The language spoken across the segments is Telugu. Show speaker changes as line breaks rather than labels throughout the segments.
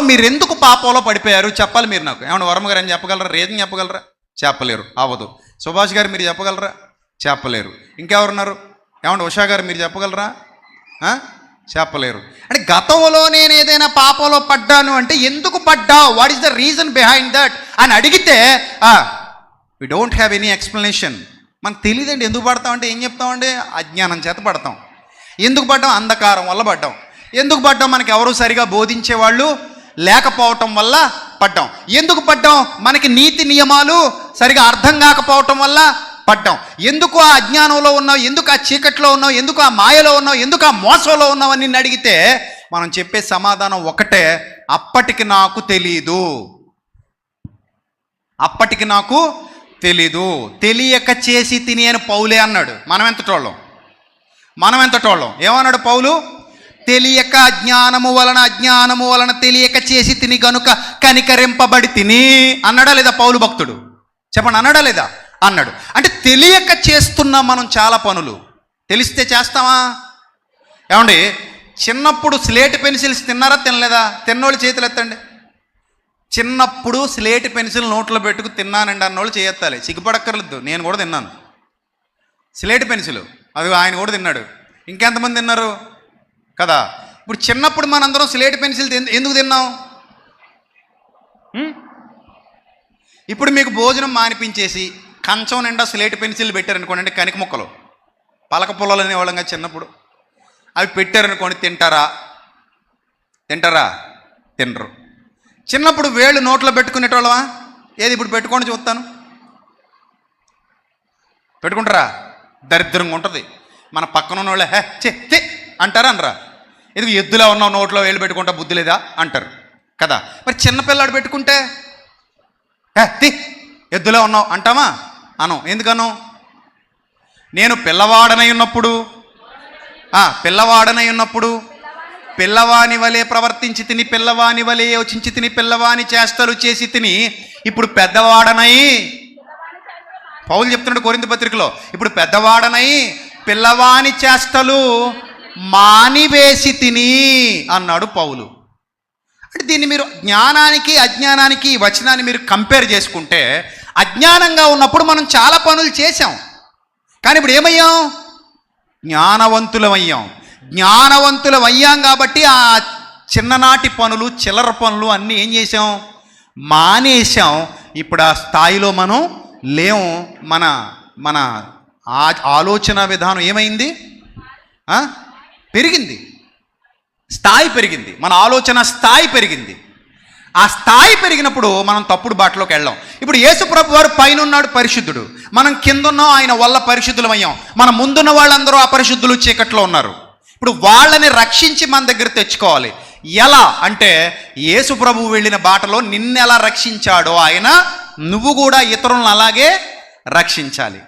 మీరు ఎందుకు పాపంలో పడిపోయారు? చెప్పాలి మీరు నాకు. ఏమన్నా వర్మ గారు అని చెప్పగలరా? రీజన్ చెప్పగలరా? చెప్పలేరు. అవ్వదు. సుభాష్ గారు మీరు చెప్పగలరా? చెప్పలేరు. ఇంకెవరున్నారు? ఏమన్నా ఉషా గారు మీరు చెప్పగలరా? చెప్పలేరు. అంటే గతంలో నేను ఏదైనా పాపంలో పడ్డాను అంటే ఎందుకు పడ్డావు? What is the reason behind that అని అడిగితే we don't have any explanation మనకు తెలియదండి ఎందుకు పడతామంటే ఏం చెప్తామండి? అజ్ఞానం చేత పడతాం. ఎందుకు పడ్డాం? అంధకారం వల్ల పడ్డాం. ఎందుకు పడ్డాం? మనకి ఎవరు సరిగా బోధించేవాళ్ళు? లేకపోవటం వల్ల పడ్డాం. ఎందుకు పడ్డాం? మనకి నీతి నియమాలు సరిగా అర్థం కాకపోవటం వల్ల పడ్డాం. ఎందుకు ఆ అజ్ఞానంలో ఉన్నావు? ఎందుకు ఆ చీకట్లో ఉన్నావు? ఎందుకు ఆ మాయలో ఉన్నావు? ఎందుకు ఆ మోసంలో ఉన్నావు అని నిన్ను అడిగితే మనం చెప్పే సమాధానం ఒకటే అప్పటికి నాకు తెలీదు. అప్పటికి నాకు తెలీదు. తెలియక చేసి తిని అని పౌలే అన్నాడు. మనం ఎంతటోళ్ళం మనం ఎంతటోళ్ళం ఏమన్నాడు పౌలు? తెలియక అజ్ఞానము వలన అజ్ఞానము వలన తెలియక చేసి తిని గనుక కనికరింపబడి తిని అన్నాడా లేదా పౌలు భక్తుడు? చెప్పండి అన్నాడా లేదా? అన్నాడు. అంటే తెలియక చేస్తున్నాం మనం చాలా పనులు. తెలిస్తే చేస్తామా? ఏమండి చిన్నప్పుడు స్లేట్ పెన్సిల్స్ తిన్నారా తినలేదా? తిన్నోళ్ళు చేతులు ఎత్తండి. చిన్నప్పుడు స్లేట్ పెన్సిల్ నోట్లో పెట్టుకు తిన్నానండి అన్నోళ్ళు చేయెత్తాలి. సిగ్గుపడక్కర్లేదు నేను కూడా తిన్నాను. స్లేట్ పెన్సిల్ అది ఆయన కూడా తిన్నాడు. ఇంకెంతమంది తిన్నారు? కదా? ఇప్పుడు చిన్నప్పుడు మనందరం స్లేట్ పెన్సిల్ ఎందుకు తిన్నాం? ఇప్పుడు మీకు భోజనం మానిపించేసి కంచం నిండా స్లేట్ పెన్సిల్ పెట్టారనుకోండి కనిక ముక్కలు. పలక పుల్లలు అనేవాళ్ళంగా చిన్నప్పుడు. అవి పెట్టారనుకోండి తింటారా? తింటారా? తినరు. చిన్నప్పుడు వేళ్ళు నోట్లో పెట్టుకునేటోళ్ళవా ఏది ఇప్పుడు పెట్టుకొని చూస్తాను. పెట్టుకుంటారా? దరిద్రంగా ఉంటుంది. మన పక్కన ఉన్న వాళ్ళే హే చే చే అంటారా అనరా ఇది ఎద్దులా ఉన్నావు నోట్లో వేలు పెట్టుకుంటా బుద్ధి లేదా? అంటారు. కదా? మరి చిన్నపిల్లాడు పెట్టుకుంటే? తి ఎద్దులా ఉన్నావు అంటామా? అను. ఎందుకను? నేను పిల్లవాడనై ఉన్నప్పుడు ఆ, పిల్లవాడనై ఉన్నప్పుడు పిల్లవాని వలె ప్రవర్తించి తిని పిల్లవాని వలె యోచించి తిని పిల్లవాని చేష్టలు చేసి తిని ఇప్పుడు పెద్దవాడనై. పౌలు చెప్తున్నాడు కొరింత పత్రికలో ఇప్పుడు పెద్దవాడనై పిల్లవాని చేష్టలు మానివేసి తిని అన్నాడు పౌలు. అంటే దీన్ని మీరు జ్ఞానానికి అజ్ఞానానికి ఈ వచనాన్ని మీరు కంపేర్ చేసుకుంటే అజ్ఞానంగా ఉన్నప్పుడు మనం చాలా పనులు చేశాం. కానీ ఇప్పుడు ఏమయ్యాం? జ్ఞానవంతులం అయ్యాం జ్ఞానవంతులం అయ్యాం కాబట్టి ఆ చిన్ననాటి పనులు చిల్లర పనులు అన్నీ ఏం చేసాం మానేసాం ఇప్పుడు ఆ స్థాయిలో మనం లేము మన మన ఆ- ఆలోచన విధానం ఏమైంది? పెరిగింది. స్థాయి పెరిగింది. మన ఆలోచన స్థాయి పెరిగింది. ఆ స్థాయి పెరిగినప్పుడు మనం తప్పుడు బాటలోకి వెళ్ళాం. ఇప్పుడు యేసు ప్రభు వారు పైన ఉన్నాడు పరిశుద్ధుడు. మనం కింద ఉన్నాం ఆయన వల్ల పరిశుద్ధులం అయ్యాం మన ముందున్న వాళ్ళందరూ అపరిశుద్ధులు చీకట్లో ఉన్నారు. ఇప్పుడు వాళ్ళని రక్షించి మన దగ్గర తెచ్చుకోవాలి. ఎలా? అంటే యేసు ప్రభు వెళ్ళిన బాటలో నిన్నెలా రక్షించాడో ఆయన నువ్వు కూడా ఇతరులను అలాగే రక్షించాలి.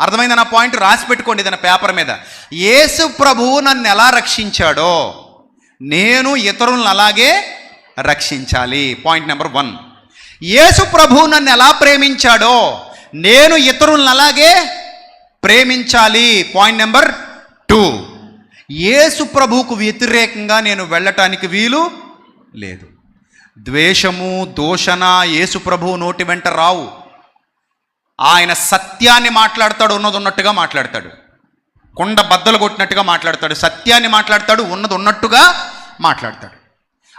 అర్థమైంది? నా పాయింట్ రాసి పెట్టుకోండి ఏదైనా పేపర్ మీద. యేసు ప్రభువు నన్ను ఎలా రక్షించాడో నేను ఇతరులను అలాగే రక్షించాలి. Point number one. యేసు ప్రభువు నన్ను ఎలా ప్రేమించాడో నేను ఇతరులను అలాగే ప్రేమించాలి. Point number two. యేసు ప్రభువుకు వ్యతిరేకంగా నేను వెళ్ళటానికి వీలు లేదు. ద్వేషము దూషణ యేసు ప్రభువు నోటి వెంట రావు. ఆయన సత్యాన్ని మాట్లాడతాడు ఉన్నది ఉన్నట్టుగా మాట్లాడతాడు. కొండ బద్దలు కొట్టినట్టుగా మాట్లాడతాడు సత్యాన్ని మాట్లాడతాడు ఉన్నది ఉన్నట్టుగా మాట్లాడతాడు.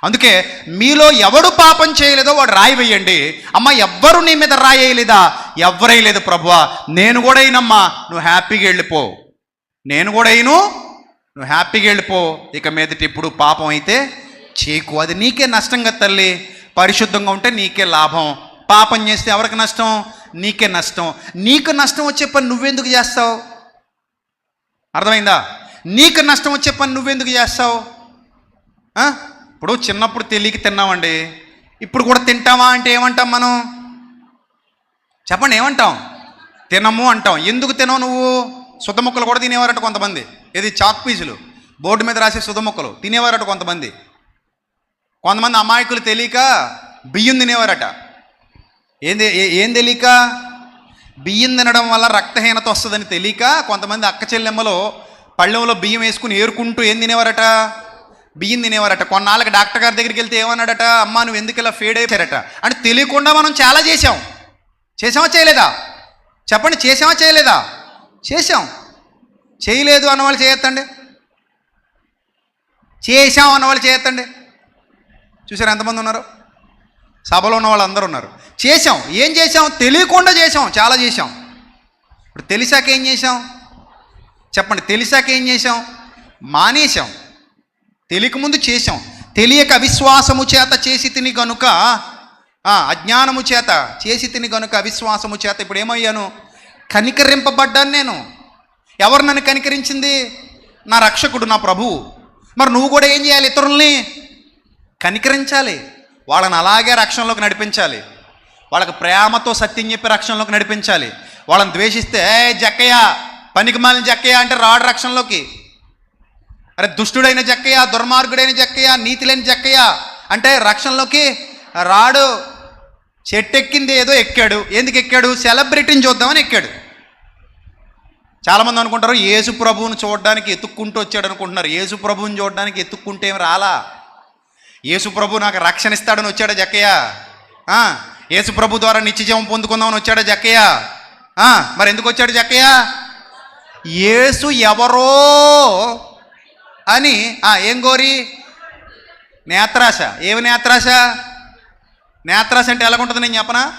అందుకే మీలో ఎవడు పాపం చేయలేదో వాడు రాయి వేయండి. అమ్మ ఎవ్వరు నీ మీద రాయేయలేదా ఎవ్వరేయలేదు ప్రభువా. నేను కూడా అయినమ్మా నువ్వు హ్యాపీగా వెళ్ళిపో. నేను కూడా అయిను నువ్వు హ్యాపీగా వెళ్ళిపో. ఇక మీదటి ఇప్పుడు పాపం అయితే చేయకు అది నీకే నష్టంగా తల్లి. పరిశుద్ధంగా ఉంటే నీకే లాభం. పాపం చేస్తే ఎవరికి నష్టం? నీకే నష్టం. నీకు నష్టం వచ్చే పని నువ్వెందుకు చేస్తావు? అర్థమైందా? నీకు నష్టం వచ్చే పని నువ్వెందుకు చేస్తావు? ఇప్పుడు చిన్నప్పుడు తెలియక తిన్నామండి. ఇప్పుడు కూడా తింటావా అంటే ఏమంటాం మనం? చెప్పండి ఏమంటాం? తినము అంటాం. ఎందుకు తినవు నువ్వు? సుతముక్కలు కూడా తినేవారట కొంతమంది. ఇది చాక్ పీసులు బోర్డు మీద రాసే సుతముక్కలు తినేవారట కొంతమంది. కొంతమంది అమాయకులు తెలియక బియ్యం తినేవారట. ఏంది ఏ- ఏం తెలియక? బియ్యం తినడం వల్ల రక్తహీనత వస్తుందని తెలియక కొంతమంది అక్క చెల్లెమ్మలో పళ్ళెంలో బియ్యం వేసుకుని ఏరుకుంటూ ఏం తినేవారట? బియ్యం తినేవారట. కొన్నాళ్ళకి డాక్టర్ గారి దగ్గరికి వెళ్తే ఏమన్నాడట? అమ్మ నువ్వు ఎందుకు ఇలా ఫేడ్ అయిపోయారట? అంటే తెలియకుండా మనం చాలా చేసాం చేసామా చేయలేదా? చెప్పండి చేసామా చేయలేదా? చేసాం చేయలేదు అన్న వాళ్ళు చేయొద్దండి చేసాం అన్న వాళ్ళు చేయొద్దండి చూసారు ఎంతమంది ఉన్నారు? సభలో ఉన్న వాళ్ళందరూ ఉన్నారు. చేసాం ఏం చేసాం తెలియకుండా చేసాం చాలా చేసాం ఇప్పుడు తెలిసాక ఏం చేసాం చెప్పండి. తెలిసాక ఏం చేసాం మానేశాం. తెలియకముందు చేశాం. తెలియక అవిశ్వాసము చేత చేసి తిని గనుక అజ్ఞానము చేత చేసి తిని గనుక అవిశ్వాసము చేత ఇప్పుడు ఏమయ్యాను? కనికరింపబడ్డాను నేను. ఎవరు నన్ను కనికరించింది? నా రక్షకుడు నా ప్రభువు. మరి నువ్వు కూడా ఏం చేయాలి ఇతరుల్ని? కనికరించాలి. వాళ్ళని అలాగే రక్షణలోకి నడిపించాలి. వాళ్ళకి ప్రేమతో సత్యం చెప్పి రక్షణలోకి నడిపించాలి. వాళ్ళని ద్వేషిస్తే ఏ జక్కయ్య పనికిమాలిన జక్కయ్య అంటే రాడు రక్షణలోకి. అరే దుష్టుడైన జక్కయ్య దుర్మార్గుడైన జక్కయ్య నీతి లేని జక్కయ్య అంటే రక్షణలోకి రాడు. చెట్టెక్కింది ఏదో ఎక్కాడు. ఎందుకు ఎక్కాడు? సెలబ్రిటీని చూద్దామని ఎక్కాడు. చాలామంది అనుకుంటారు యేసు ప్రభువుని చూడడానికి ఎత్తుక్కుంటూ వచ్చాడు అనుకుంటున్నారు. యేసు ప్రభువుని చూడడానికి ఎత్తుక్కుంటే ఏం రాలా? యేసుప్రభు నాకు రక్షణ ఇస్తాడని వచ్చాడా జక్కయ్య? యేసుప్రభు ద్వారా నిత్యజీవం పొందుకుందామని వచ్చాడా జక్కయ్య? మరి ఎందుకు వచ్చాడు జక్కయ్య? యేసు ఎవరో అని ఏం గోరి? నేత్రాశ. ఏమి నేత్రాశ? నేత్రాశ అంటే ఎలాగుంటుంది నేను చెప్పనా?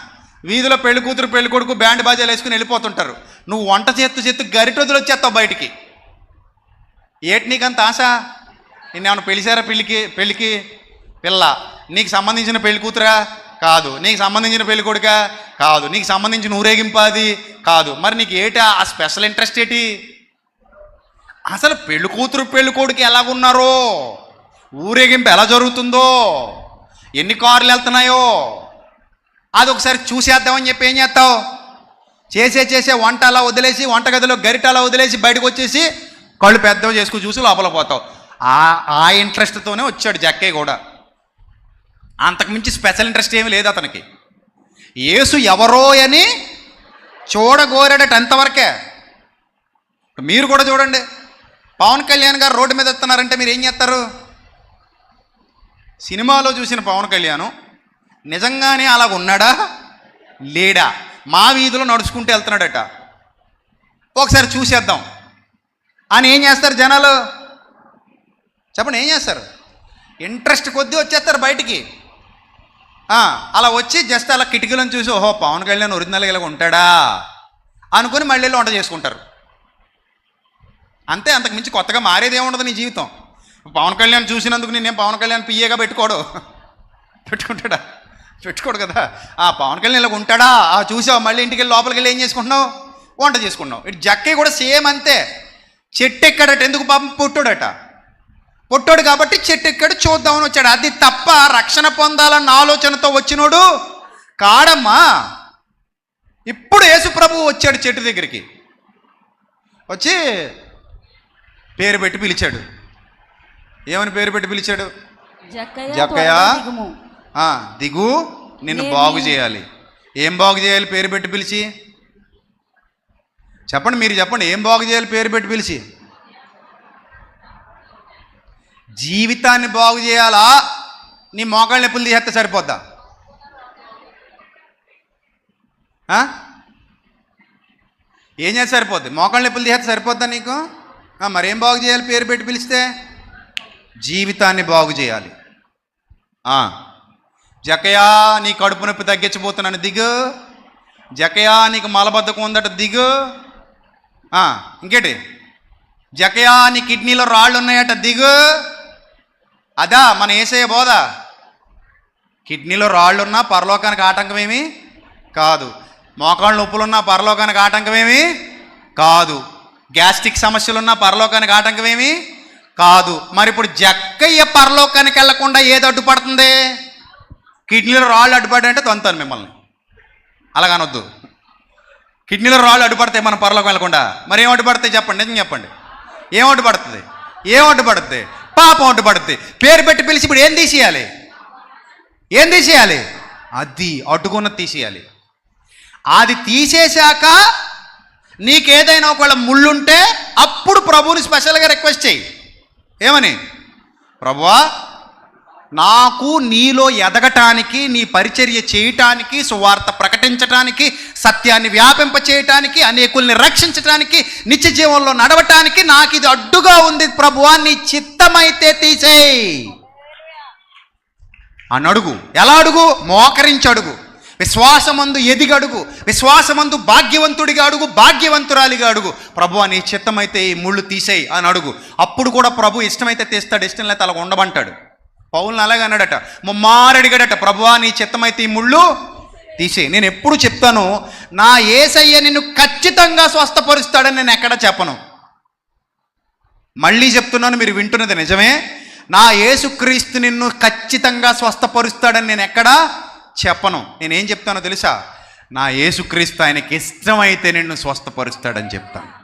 వీధిలో పెళ్ళి కూతురు పెళ్ళి కొడుకు బ్యాండ్ బాజాలు వేసుకుని వెళ్ళిపోతుంటారు. నువ్వు వంట చేత్తు చేత్తు గరిటొద్దులు వచ్చేస్తావు బయటికి. ఏటి నీకంత ఆశ? నిన్నేమన్నా పిలిచారా పెళ్ళికి పెళ్ళికి పిల్ల నీకు సంబంధించిన పెళ్ళి కూతురా కాదు. నీకు సంబంధించిన పెళ్ళి కొడుకా? కాదు. నీకు సంబంధించిన ఊరేగింపాది కాదు. మరి నీకు ఏటా ఆ స్పెషల్ ఇంట్రెస్ట్ ఏంటి? అసలు పెళ్ళి కూతురు పెళ్ళి కొడుకు ఎలాగున్నారో? ఊరేగింపు ఎలా జరుగుతుందో? ఎన్ని కార్లు వెళ్తున్నాయో? అది ఒకసారి చూసేద్దామని చెప్పి ఏం చేస్తావు? చేసే చేసే వంట అలా వదిలేసి వంటగదిలో గరిట అలా వదిలేసి బయటకు వచ్చేసి కళ్ళు పెద్దవి చేసుకుని చూసి లోపల పోతావు. ఆ ఆ ఇంట్రెస్ట్తోనే వచ్చాడు జక్కయ్య కూడా. అంతకుమించి స్పెషల్ ఇంట్రెస్ట్ ఏమీ లేదు అతనికి. యేసు ఎవరో అని చూడగోరాడట అంతవరకే. మీరు కూడా చూడండి. పవన్ కళ్యాణ్ గారు రోడ్డు మీద వస్తున్నారంటే మీరు ఏం చేస్తారు? సినిమాలో చూసిన పవన్ కళ్యాణ్ నిజంగానే అలాగ ఉన్నాడా? లేడా? మా వీధిలో నడుచుకుంటూ వెళ్తున్నాడట. ఒకసారి చూసేద్దాం. అని ఏం చేస్తారు జనాలు? చెప్పండి ఏం చేస్తారు? ఇంట్రెస్ట్ కొద్దీ వచ్చేస్తారు బయటికి. అలా వచ్చి జస్ట్ అలా కిటికీలను చూసి ఓహో పవన్ కళ్యాణ్ ఒరిజినల్గా ఇలా ఉంటాడా? అనుకుని మళ్ళీ వెళ్ళి వంట చేసుకుంటారు. అంతే అంతకు మించి కొత్తగా మారేది ఏముండదు నీ జీవితం. పవన్ కళ్యాణ్ చూసినందుకు నేను పవన్ కళ్యాణ్ పియ్యగా పెట్టుకోడు. పెట్టుకుంటాడా? పెట్టుకోడు కదా. ఆ పవన్ కళ్యాణ్ ఇలా ఉంటాడా? ఆ చూసావు? మళ్ళీ ఇంటికి వెళ్ళి లోపలికి వెళ్ళి ఏం చేసుకుంటున్నావు? వంట చేసుకున్నావు ఇటు జక్కయ్య కూడా సేమ్ అంతే. చెట్టు ఎక్కడట? ఎందుకు పాపం పుట్టుడట? పొట్టోడు కాబట్టి చెట్టు ఎక్కాడు చూద్దామని వచ్చాడు. అది తప్ప రక్షణ పొందాలన్న ఆలోచనతో వచ్చినోడు కాడమ్మా. ఇప్పుడు యేసు ప్రభువు వచ్చాడు చెట్టు దగ్గరికి. వచ్చి పేరు పెట్టి పిలిచాడు. ఏమని పేరు పెట్టి పిలిచాడు?
జక్కయ్య
దిగు నిన్ను
నేను-
బాగు చేయాలి. ఏం బాగు చేయాలి పేరు పెట్టి పిలిచి? చెప్పండి మీరు చెప్పండి ఏం బాగు చేయాలి పేరు పెట్టి పిలిచి? జీవితాన్ని బాగు చేయాలా? నీ మోకాళ్ళ నొప్పులు తీసేస్తే సరిపోద్దా? ఏం చేస్తే సరిపోద్ది? మోకాళ్ళ నొప్పులు తీసేస్తే సరిపోద్దా నీకు? మరేం బాగు చేయాలి పేరు పెట్టి పిలిస్తే? జీవితాన్ని బాగు చేయాలి. జకయా నీ కడుపు నొప్పి తగ్గించబోతున్నాను దిగు. జకయా నీకు మలబద్ధకం ఉందట దిగు. ఇంకేటి? జకయా నీ కిడ్నీలో రాళ్ళు ఉన్నాయట దిగు. అదా మన ఏసయ్య బోధ? కిడ్నీలో రాళ్ళున్నా పరలోకానికి ఆటంకమేమి కాదు. మోకాళ్ళ నొప్పులున్నా పరలోకానికి ఆటంకమేమి కాదు. గ్యాస్ట్రిక్ సమస్యలున్నా పరలోకానికి ఆటంకమేమి కాదు. మరి ఇప్పుడు జక్కయ్య పరలోకానికి వెళ్ళకుండా ఏది అడ్డుపడుతుంది? కిడ్నీలో రాళ్ళు అడ్డుపడ్డాయంటే తొంతాను మిమ్మల్ని. అలాగనొద్దు. కిడ్నీలో రాళ్ళు అడ్డుపడతాయి మనం పరలోకం వెళ్ళకుండా. మరి ఏం అడ్డుపడతాయి చెప్పండి? నిజం చెప్పండి. ఏం అడ్డుపడుతుంది? ఏం అడ్డుపడుతుంది? పాపం అడ్డుపడుతుంది పేరు పెట్టి పిలిచి ఇప్పుడు ఏం తీసేయాలి? ఏం తీసేయాలి? అది అడ్డుకున్నది తీసేయాలి. అది తీసేశాక నీకేదైనా ఒకవేళ ముళ్ళుంటే అప్పుడు ప్రభువుని స్పెషల్గా రిక్వెస్ట్ చేయి. ఏమని? ప్రభువా నాకు నీలో ఎదగటానికి నీ పరిచర్య చేయటానికి సువార్త ప్రకటించటానికి సత్యాన్ని వ్యాపింప చేయటానికి అనేకుల్ని రక్షించటానికి నిత్య జీవంలో నడవటానికి నాకు ఇది అడ్డుగా ఉంది ప్రభువా నీ చిత్తమైతే తీసేయి. అని అడుగు. ఎలా అడుగు? మోకరించి అడుగు. విశ్వాసమందు ఎదిగడుగు విశ్వాసమందు భాగ్యవంతుడిగా అడుగు. భాగ్యవంతురాలిగా అడుగు. ప్రభు నీ చిత్తమైతే ఈ ముళ్ళు తీసేయి అని అడుగు. అప్పుడు కూడా ప్రభు ఇష్టమైతే తీస్తాడు ఇష్టం లేకపోతే అలా ఉండమంటాడు. పౌల్ని అలాగే అన్నాడట ముమ్మారు అడిగాడట ప్రభువా నీ చిత్తమైతే ఈ ముళ్ళు తీసే నేను ఎప్పుడు చెప్తాను నా ఏసయ్య నిన్ను ఖచ్చితంగా స్వస్థపరుస్తాడని నేను ఎక్కడ చెప్పను. మళ్ళీ చెప్తున్నాను మీరు వింటున్నది నిజమే. నా యేసుక్రీస్తు నిన్ను ఖచ్చితంగా స్వస్థపరుస్తాడని నేను ఎక్కడా చెప్పను. నేనేం చెప్తానో తెలుసా? నా యేసుక్రీస్తు ఆయనకి ఇష్టమైతే నిన్ను స్వస్థపరుస్తాడని చెప్తాను.